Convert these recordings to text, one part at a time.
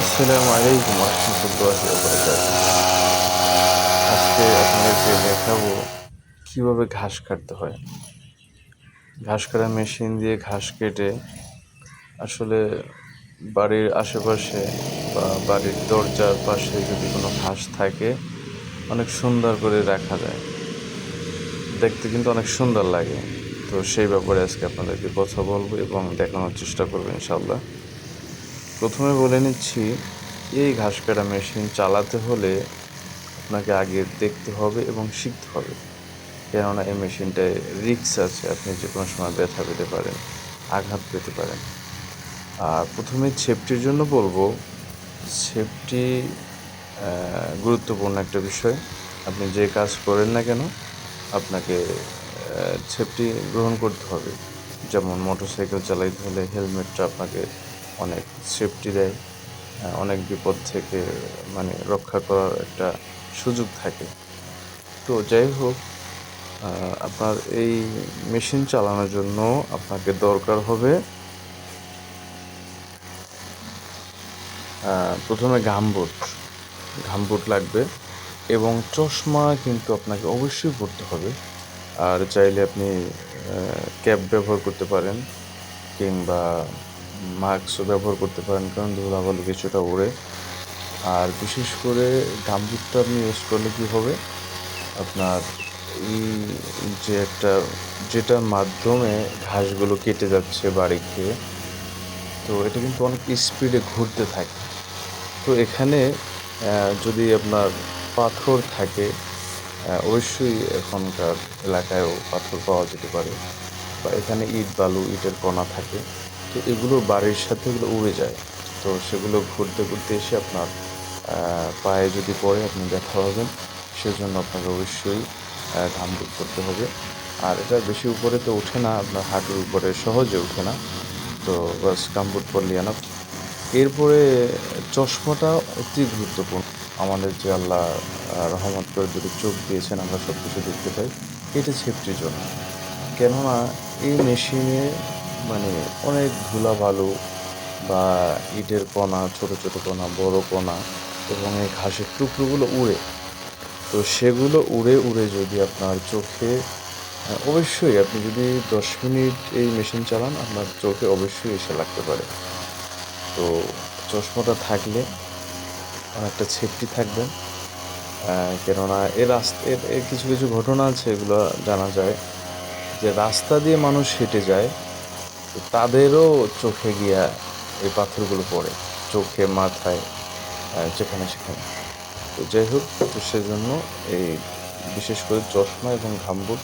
আসসালামু আলাইকুম রহমতুল্লাহি আজকে আপনাদেরকে দেখাবো কীভাবে ঘাস কাটতে হয়। ঘাস কাটার মেশিন দিয়ে ঘাস কেটে আসলে বাড়ির আশেপাশে বা বাড়ির দরজার পাশে যদি কোনো ঘাস থাকে, অনেক সুন্দর করে রাখা যায়। দেখতে কিন্তু অনেক সুন্দর লাগে। তো সেই ব্যাপারে আজকে আপনাদেরকে কথা বলব এবং দেখানোর চেষ্টা করব ইনশাল্লাহ প্রথমে বলে নিচ্ছি, এই ঘাস কাটা মেশিন চালাতে হলে আপনাকে আগে দেখতে হবে এবং শিখতে হবে। কেননা এই মেশিনটায় রিক্স আছে, আপনি যে কোনো সময় ব্যথা পেতে পারেন, আঘাত পেতে পারেন। আর প্রথমে সেফটির জন্য বলব সেফটি গুরুত্বপূর্ণ একটা বিষয়। আপনি যে কাজ করেন না কেন, আপনাকে সেফটি গ্রহণ করতে হবে। যেমন মোটর সাইকেল চালাইতে হলে হেলমেটটা আপনাকে অনেক সেফটি দেয় অনেক বিপদ থেকে মানে রক্ষা করার একটা সুযোগ থাকে। তো যাই হোক আপনার এই মেশিন চালানোর জন্য আপনাকে দরকার হবে প্রথমে ঘামবুট ঘামবুট লাগবে এবং চশমা কিন্তু আপনাকে অবশ্যই পড়তে হবে। আর চাইলে আপনি ক্যাব ব্যবহার করতে পারেন কিংবা মাস্কও ব্যবহার করতে পারেন, কারণ ধুলাবালু কিছুটা ওড়ে। আর বিশেষ করে গামবুটটা আপনি ইউজ করলে কী হবে? আপনার এই যে একটা, যেটার মাধ্যমে ঘাসগুলো কেটে যাচ্ছে বাড়ি খেয়ে তো এটা কিন্তু অনেক স্পিডে ঘুরতে থাকে। তো এখানে যদি আপনার পাথর থাকে অবশ্যই এখনকার এলাকায়ও পাথর পাওয়া যেতে পারে। বা এখানে ইট বালু, ইটের কণা থাকে। তো এগুলো বাড়ির সাথে এগুলো উড়ে যায়। তো সেগুলো ঘুরতে ঘুরতে এসে আপনার পায়ে যদি পড়ে আপনি ব্যথা হবেন সেজন্য আপনাকে অবশ্যই ঘামবুট করতে হবে। আর এটা বেশি উপরে তো ওঠে না, আপনার হাঁটুর উপরে সহজে ওঠে না। তো বাস গামবুট পরলে আনা এরপরে চশমাটা অতি গুরুত্বপূর্ণ। আমাদের যে আল্লাহ রহমত করে দুটো চোখ দিয়েছেন, আমরা সব কিছু দেখতে পাই। এটা সেফটির জন্য। কেননা এই মেশিনে মানে অনেক ধুলা বালু বা ইটের কণা, ছোট ছোট কণা, বড় কণা এবং এই ঘাসের টুকরোগুলো উড়ে। তো সেগুলো উড়ে উড়ে যদি আপনার চোখে অবশ্যই আপনি যদি দশ মিনিট এই মেশিন চালান, আপনার চোখে অবশ্যই এসে লাগতে পারে। তো চশমাটা থাকলে অনেকটা সেফটি থাকবেন। কেননা এর রাস্তা এর কিছু কিছু ঘটনা আছে এগুলো জানা যায়। যে রাস্তা দিয়ে মানুষ হেঁটে যায় তাদেরও চোখে গিয়া এই পাথরগুলো পড়ে, চোখে, মাথায় যেখানে সেখানে। তো যাই হোক, তো সেজন্য এই বিশেষ করে চশমা এবং ঘামবুট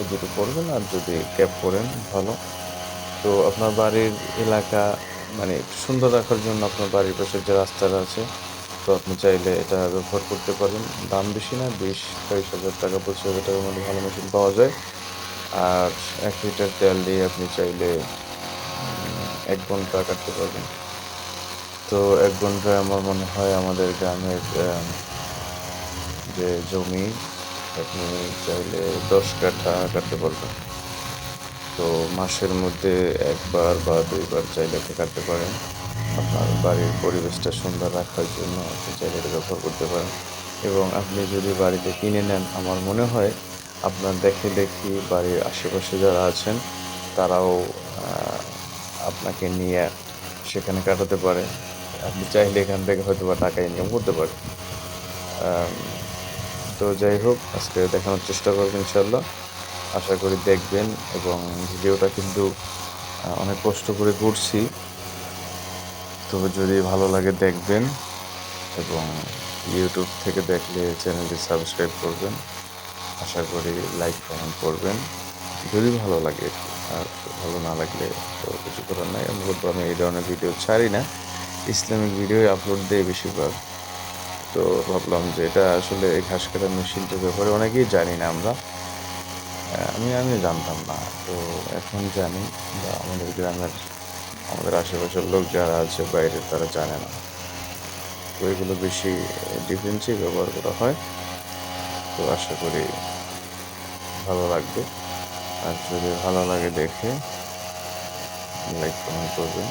এই দুটো পরবেন আর যদি ক্যাপ পরেন, ভালো। তো আপনার বাড়ির এলাকা মানে সুন্দর রাখার জন্য আপনার বাড়ির পাশে যে রাস্তাটা আছে, তো আপনি চাইলে এটা ব্যবহার করতে পারেন। দাম বেশি না, বিশ, বাইশ হাজার টাকা, পঁচিশ হাজার টাকার মধ্যে ভালো মেশিন পাওয়া যায়। আর এক লিটার তেল দিয়ে আপনি চাইলে এক ঘণ্টা কাটতে পারবেন। তো এক ঘন্টায় আমার মনে হয় আমাদের গ্রামের যে জমি, আপনি চাইলে দশ কাঠা কাটতে পারবেন। তো মাসের মধ্যে একবার বা দুইবার চাইলে আপনি কাটতে পারেন। আপনার বাড়ির পরিবেশটা সুন্দর রাখার জন্য আপনি চাইলে এটা ব্যবহার করতে পারেন। এবং আপনি যদি বাড়িতে কিনে নেন, আমার মনে হয় আপনার দেখে দেখি বাড়ির আশেপাশে যারা আছেন, তারাও আপনাকে নিয়ে সেখানে কাটাতে পারে। আপনি চাইলে এখান থেকে হয়তো বা টাকা ইনকাম করতে পারে তো যাই হোক, আজকে দেখানোর চেষ্টা করবেন ইনশাল্লাহ আশা করি দেখবেন এবং ভিডিওটা কিন্তু অনেক কষ্ট করে করছি। তবে যদি ভালো লাগে দেখবেন এবং ইউটিউব থেকে দেখলে চ্যানেলটি সাবস্ক্রাইব করবেন। আশা করি লাইক কমেন্ট করবেন। যদি ভালো লাগে, আর ভালো না লাগলে তো কিছু করার নাই। মূলত আমি এই ধরনের ভিডিও ছাড়ি না। ইসলামিক ভিডিওই আপলোড দিই বেশিরভাগ। তো ভাবলাম যে এটা আসলে এই ঘাস কাটার মেশিনটার ব্যাপারে অনেকেই জানি না আমরা। আমি আমি জানতাম না। তো এখন জানি বা আমাদের গ্রামের, আমাদের আশেপাশের লোক যারা আছে, বাইরে তারা জানে না। তো এগুলো বেশি ডিফেন্সই ব্যবহার করা হয়। তো আশা করি ভালো লাগবে। আর যদি ভালো লাগে দেখে লাইক কমেন্ট করবেন।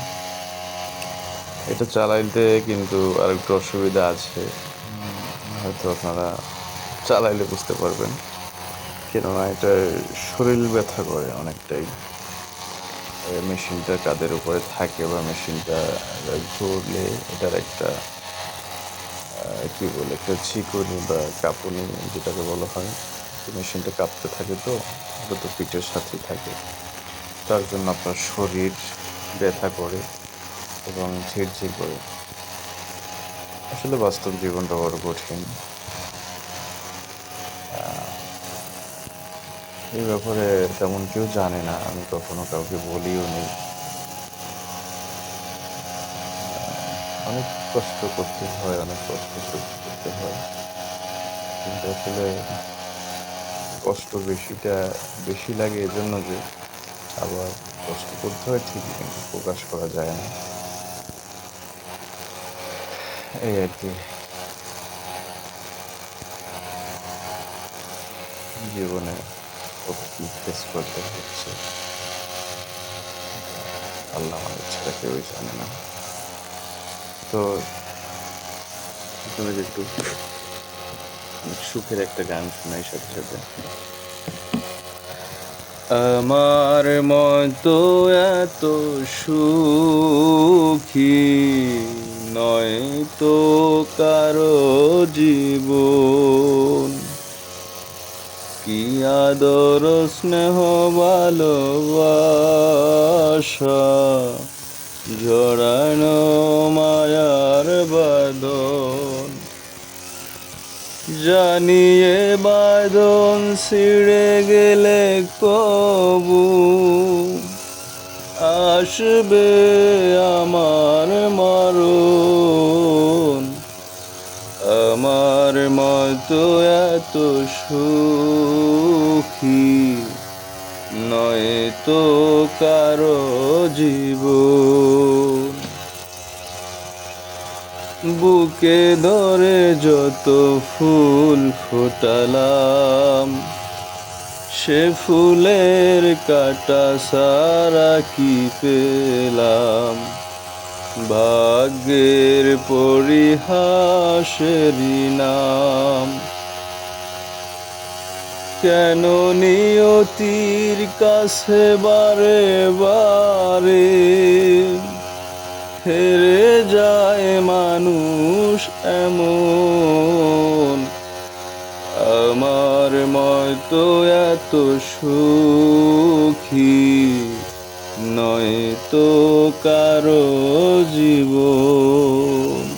এটা চালাইতে কিন্তু আর আরেকটু অসুবিধা আছে। হয়তো আপনারা চালাইলে বুঝতে পারবেন। কেননা এটা শরীর ব্যথা করে অনেকটাই। মেশিনটা কাদের উপরে থাকে বা মেশিনটা ঘুরলে এটার একটা কি বলে, একটা ছিকুনি বা কাঁপুনি, যেটাকে বলা হয়। মেশিনটা কাঁপতে থাকে তো ওটা তো পিঠের সাথেই থাকে। তার জন্য আপনার শরীর ব্যথা করে এবং ঝিরঝির করে। আসলে বাস্তব জীবনটা বড় কঠিন। এই ব্যাপারে তেমন কেউ জানে না, আমি কখনো কাউকে বলিও নি। অনেক কষ্ট করতে হয়, অনেক কষ্ট করতে হয়। কিন্তু আসলে কষ্ট বেশিটা বেশি লাগে এজন্য যে আবার কষ্ট করতে হয় ঠিকই, কিন্তু প্রকাশ করা যায় না। এই আর কি। জীবনে কি ফেস করতে হচ্ছে। আল্লাহ আমাদের ছাড়া কেউই জানে না। তো আপনাদের একটু সুখের একটা গান শোনাই সাথে আমার মতো এত সুখী নয় তো কারও জীবন। কি আদর স্নেহ ভালোবাসা জড়ানো মায়ার বাদন জানিয়ে বাদন ছিঁড়ে গেলে কবু। আসবে আমার মরণ। আমার মতো এত সুখী নয় তো কারও জীবন। বুকে ধরে যত ফুল ফোটালাম, সে ফুলের কাটা সারা কি পেলাম? ভাগ্যের পরিহাসেরই নাম। কেন নিয়তির কাছে বারে বারে হেরে যায় মানুষ এমন। আমার মতো এত সুখী নয় তো কারও জীবন।